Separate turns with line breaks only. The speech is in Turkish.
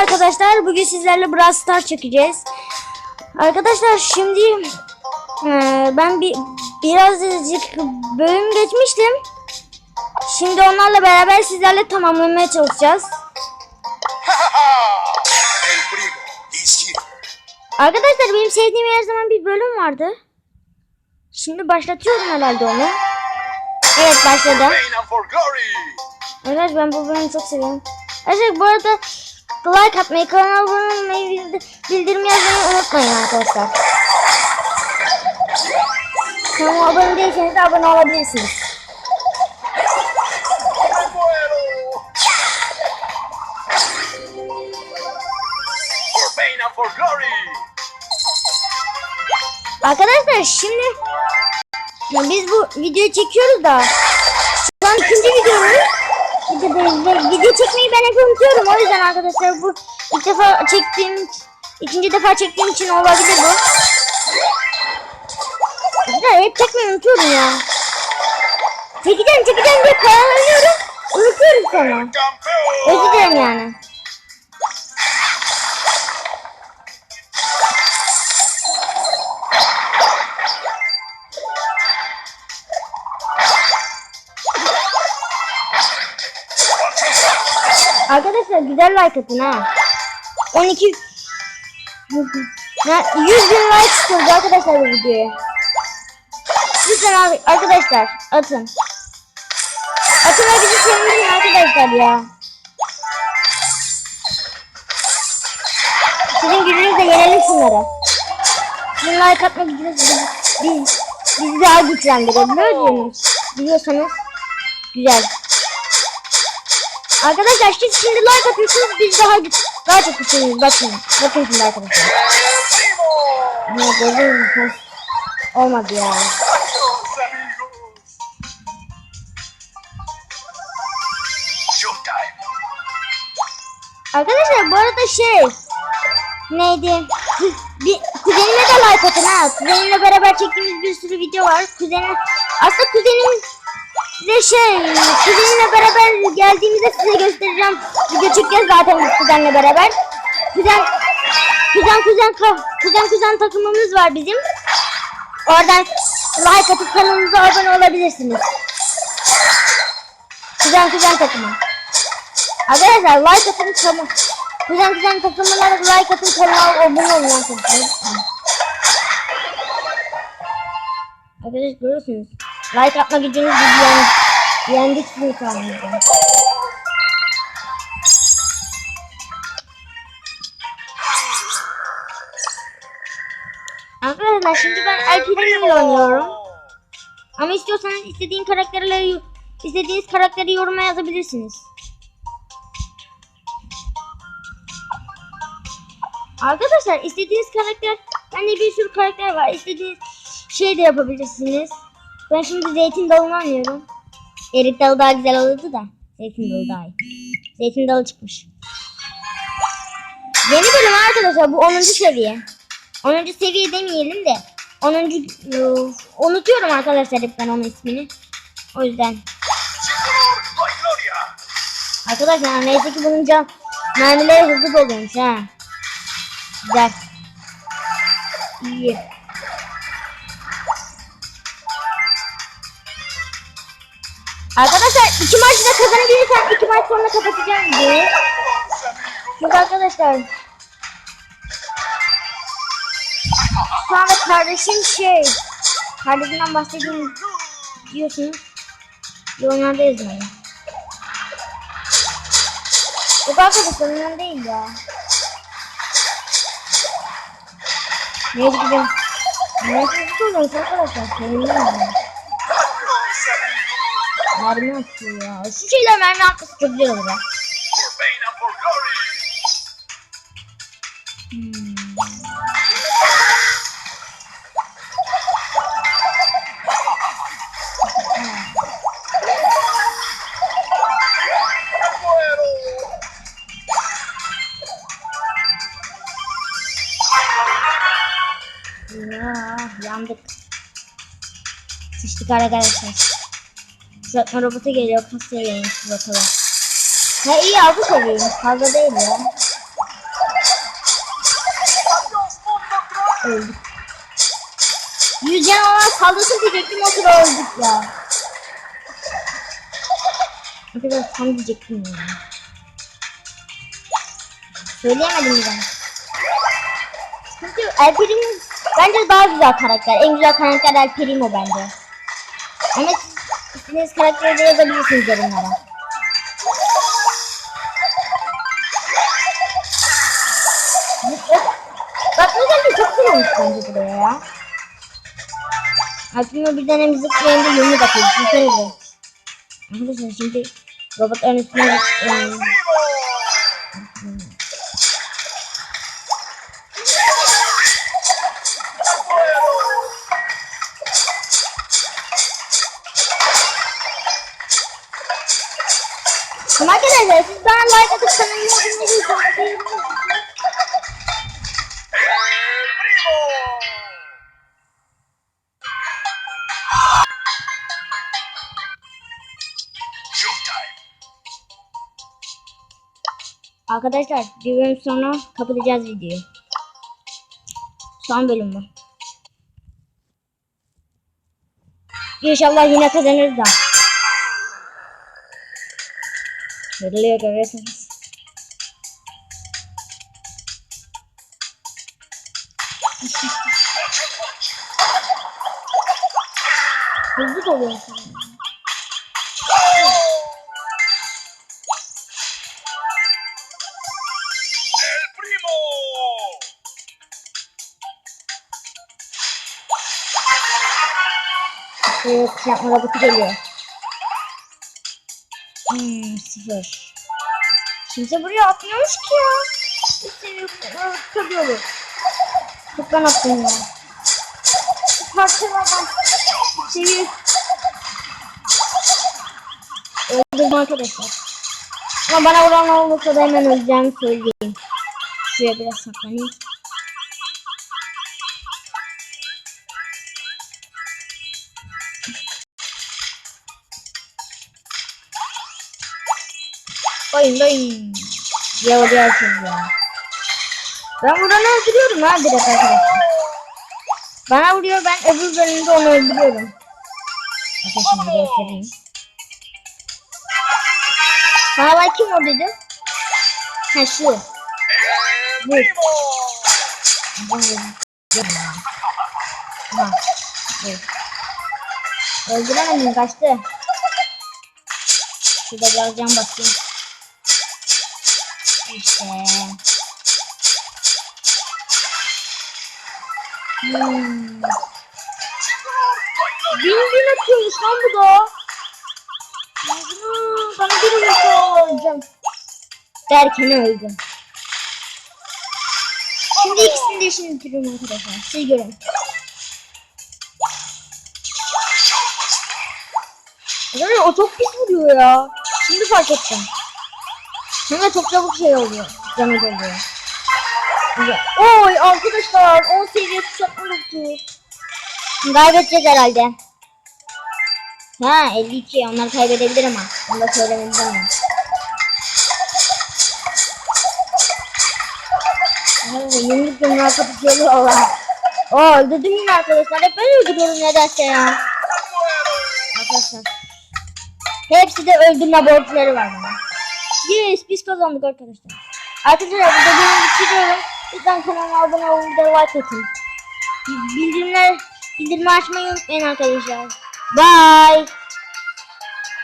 arkadaşlar. Bugün sizlerle Brawl Stars çekeceğiz. Arkadaşlar şimdi eee, ben bir birazcık bölüm geçmiştim. Şimdi onlarla beraber sizlerle tamamlamaya çalışacağız. Arkadaşlar benim sevdiğim her zaman bir bölüm vardı. Şimdi başlatıyorum herhalde onu. Evet başladı. Arkadaşlar ben bu bölümü çok seviyorum. Arkadaşlar bu arada like atmayı, kanala abone olmayı, bildi- bildirim yazmayı unutmayın arkadaşlar. Kanalıma abone değilseniz de abone olabilirsiniz. Arkadaşlar şimdi biz bu videoyu çekiyoruz da şu an ikinci videomuz. Ve video çekmeyi ben hep unutuyorum. O yüzden arkadaşlar bu ilk defa çektiğim, ikinci defa çektiğim için olabilir bu. Arkadaşlar hep çekmeyi unutuyorum ya. Çekeceğim çekeceğim diye kararlanıyorum. Unutuyorum sonra. Özür dilerim yani. Arkadaşlar güzel like atın ha. 12 Ha, 100 bin like istiyoruz arkadaşlar bu videoya. Lütfen ar- arkadaşlar atın. Atın ve bizi sevindirin arkadaşlar ya. Sizin gücünüzle yenelim şunları. Sizin like atma gücünüz bizi, biz, bizi daha güçlendirir. Biliyor musunuz? Biliyorsanız güzel. Arkadaşlar siz şimdi like atıyorsunuz biz daha daha çok güçleniyoruz. Bakın, bakın şimdi arkadaşlar. Ne mü? Olmadı ya. Arkadaşlar bu arada şey neydi? Bir kuzenime de like atın ha. Kuzenimle beraber çektiğimiz bir sürü video var. Kuzenim aslında kuzenim size şey kuzenimle beraber geldiğimizde size göstereceğim. Video çekeceğiz zaten kuzenle beraber. Kuzen kuzen kuzen kuzen kuzen takımımız var bizim. Oradan like atıp kanalımıza abone olabilirsiniz. Kuzen kuzen takımı. Arkadaşlar like atın tamam. Kuzen kuzen takımına like atın kanala abone olun arkadaşlar. Arkadaşlar görüyorsunuz. Like atma gücünüz bizi yani yendik sizin sayenizde. Arkadaşlar şimdi ben ile oynuyorum. Ama istiyorsanız istediğin karakterleri istediğiniz karakteri yoruma yazabilirsiniz. Arkadaşlar istediğiniz karakter bende bir sürü karakter var. İstediğiniz şey de yapabilirsiniz. Ben şimdi zeytin dalını oynuyorum. Erik dalı daha güzel olurdu da. Zeytin dalı daha iyi. Zeytin dalı çıkmış. Yeni bölüm arkadaşlar bu 10. seviye. 10. seviye demeyelim de 10. Uf, unutuyorum arkadaşlar hep ben onun ismini. O yüzden. Arkadaşlar neyse ki bunun can mermileri hızlı doluyormuş ha. Güzel. İyi. Arkadaşlar iki maçı da kazanabilirsem iki maç sonra kapatacağım
amigos.
Çünkü arkadaşlar şu anda kardeşim şey kardeşimden bahsediyorum diyorsunuz. Bir oyunlardayız yani. Yok arkadaşlar oyunlar değil ya. Neye gideceğim? Neye gideceğim arkadaşlar? Sevindim Mermi atıyor ya. Şu şeyler mermi atması çok güzel olur ya. Ya yandık. Sıçtık arkadaşlar. Kızartma robotu geliyor. Kasaya gelmiş bakalım. Ha iyi avuk oluyormuş. Fazla değil ya. Öldük. Yüz canavar kaldırsın diyecektim o sıra öldük ya. Arkadaşlar tam diyecektim ya. Söyleyemedim ben. Çünkü El Primo bence daha güzel karakter. En güzel karakter El Primo bence. Ama istediğiniz karakteri de yazabilirsiniz yorumlara. Bak ne çok güzel olmuş bence buraya ya. Aslında bir tane zıplayınca yönü bakıyor. Düşünsenize. Arkadaşlar şimdi robotların üstüne e, Arkadaşlar bir bölüm sonra kapatacağız videoyu. Son bölüm bu. İnşallah yine kazanırız da. Yoruluyor görüyorsunuz. Hızlı doluyor. Evet, yapma robotu geliyor. Hmm, sıfır. Kimse buraya atmıyormuş ki ya. Bir seviye kalıyor. Çok ben ya. Parçalardan seviye. Öldürdüm arkadaşlar. Ama bana vuran olursa da hemen öleceğimi söyleyeyim. Şuraya biraz saklanayım. Oyun oyun. Ya oluyorsunuz ya. Ben vuranı öldürüyorum ha direkt arkadaşlar. Bana vuruyor ben öbür bölümde onu öldürüyorum. Bakın şimdi göstereyim. Bana bak kim vurduydu? Ha şu. Bu. Evet. Öldüremedim kaçtı. Şurada biraz can basayım. İşte. Hmm. Bin atıyormuş lan bu da. Hmm, Bana bir öleceğim. Derken öldüm. Şimdi ikisini de işini bitiriyorum arkadaşlar. Siz görün. Yani o çok pis vuruyor ya. Şimdi fark ettim. De çok çabuk şey oluyor. Canı doluyor. Güzel. Oy arkadaşlar 10 seviye kuşatma lütfu. Kaybedeceğiz herhalde. Ha 52 onlar kaybedebilir ama. Onu da söylemedim ama. Ay, Yumruk yumruğa kapışıyorlar valla. Oo öldürdüm yine arkadaşlar. Hep ben öldürüyorum nedense ya. Arkadaşlar. Hepsi de öldürme borçları var bana. Yes biz kazandık arkadaşlar. Arkadaşlar burada bölümü bitiriyorum. Lütfen kanalıma abone olun ve like atın. Bildirimler, bildirimi açmayı unutmayın arkadaşlar. Bye.